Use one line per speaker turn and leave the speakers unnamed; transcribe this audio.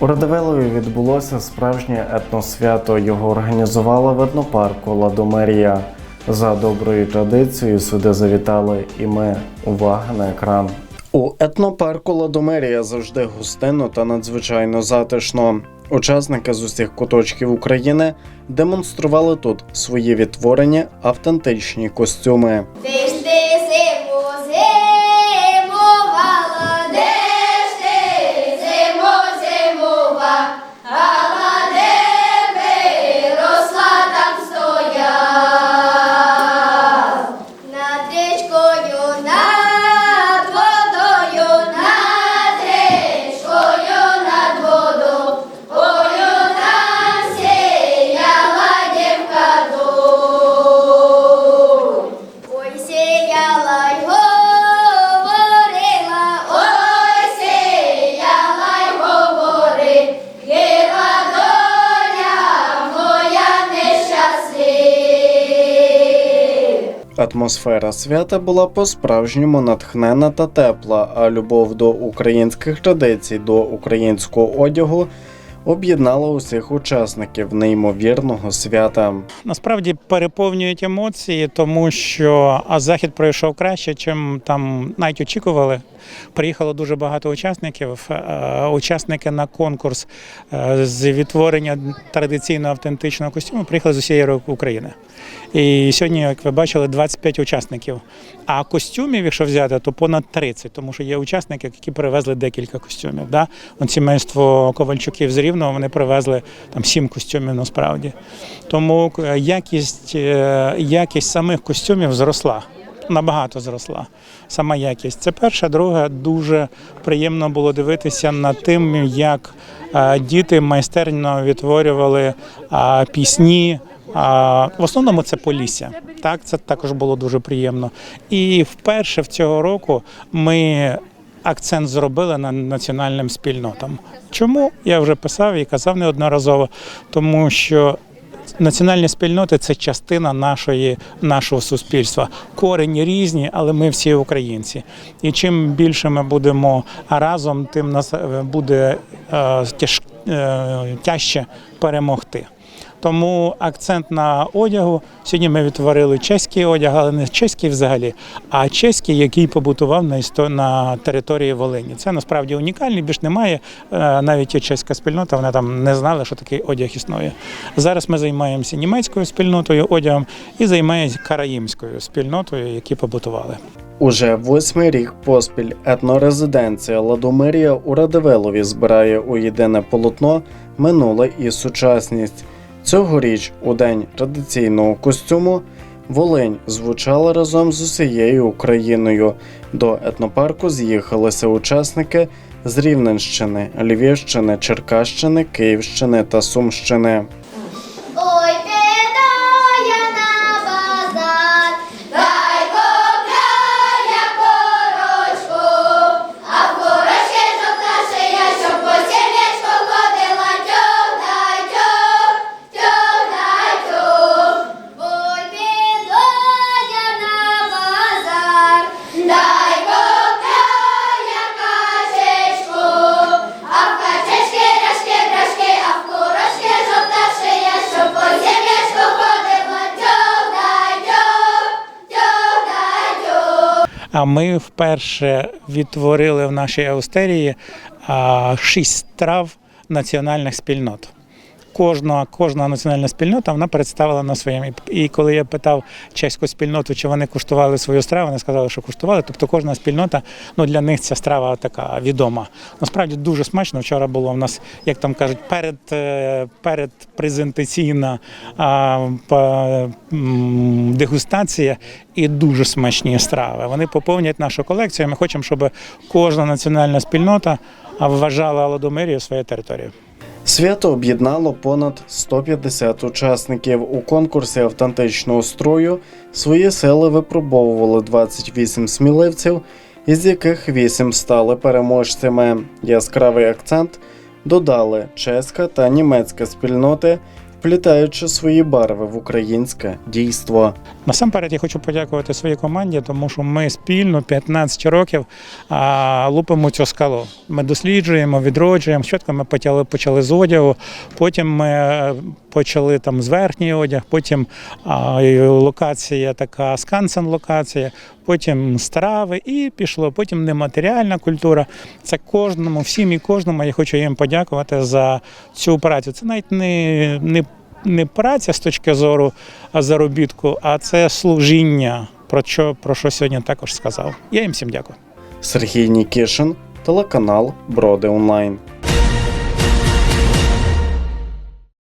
У Радивилові відбулося справжнє етносвято. Його організувала в етнопарку Ладомерія. За доброю традицією сюди завітали і ми. Увага на екран. У етнопарку Ладомерія завжди гостинно та надзвичайно затишно. Учасники з усіх куточків України демонстрували тут свої відтворені автентичні костюми. Атмосфера свята була по-справжньому натхнена та тепла, а любов до українських традицій, до українського одягу об'єднала усіх учасників неймовірного свята.
Насправді переповнюють емоції, тому що захід пройшов краще, чим там навіть очікували. Приїхало дуже багато учасників. Е, Учасники на конкурс е, з відтворення традиційно автентичного костюму приїхали з усієї України. І сьогодні, як ви бачили, 25 учасників. А костюмів, якщо взяти, то понад 30, тому що є учасники, які привезли декілька костюмів. Да? Сімейство Ковальчуків з Рівного вони привезли там 7 костюмів насправді. Тому е, якість, е, якість самих костюмів зросла. Набагато зросла сама якість. Це перше. Друге, дуже приємно було дивитися над тим, як е, діти майстерно відтворювали пісні. В основному це Полісся. Так, це також було дуже приємно. І вперше в цього року ми акцент зробили на національним спільнотам. Чому я вже писав і казав неодноразово, тому що. Національні спільноти це частина нашої, нашого суспільства. Корені різні, але ми всі українці. І чим більше ми будемо разом, тим нас е, буде е, тяж, е, тяжче перемогти. Тому акцент на одягу. Сьогодні ми відтворили чеський одяг, але не чеський взагалі, а чеський, який побутував на істо- на території Волині. Це насправді унікальний, більш немає. Е, Навіть і чеська спільнота, вони там не знали, що такий одяг існує. Зараз ми займаємося німецькою спільнотою одягом і займаємося караїмською спільнотою, які побутували.
Уже восьмий рік поспіль етнорезиденція Ладомирія у Радивилові збирає у єдине полотно минуле і сучасність. Цьогоріч, у день традиційного костюму, Волинь звучала разом з усією Україною. До етнопарку з'їхалися учасники з Рівненщини, Львівщини, Черкащини, Київщини та Сумщини.
А
ми вперше відтворили в нашій аустерії шість страв національних спільнот. Кожна, кожна національна спільнота вона представила на своєму. І- коли я питав чеську спільноту, чи вони куштували свою страву, вони сказали, що куштували. Тобто кожна спільнота, ну для них ця страва така відома. Насправді дуже смачно. Вчора було в нас, як там кажуть, перед, е, перед презентаційна а, м, дегустація і дуже смачні страви. Вони поповнять нашу колекцію. Ми хочемо, щоб кожна національна спільнота вважала Ладомирію своєю територією.
Свято об'єднало понад 150 учасників. У конкурсі автентичного строю свої сили випробовували 28 сміливців, із яких 8 стали переможцями. Яскравий акцент додали чеська та німецька спільноти, вплітаючи свої барви в українське дійство.
Насамперед я хочу подякувати своїй команді, тому що ми спільно 15 років лупимо цю скалу. Ми досліджуємо, відроджуємо. Спочатку ми почали, почали з одягу, потім ми е, почали там з верхній одяг, потім локація така скансен локація, потім страви і пішло. Потім нематеріальна культура. Це кожному, всім і кожному. Я хочу їм подякувати за цю працю. Це навіть не, не, не праця з точки зору заробітку, а це служіння. Про що, про що сьогодні також сказав. Я їм всім дякую.
Сергій Нікішин, телеканал Броди Онлайн.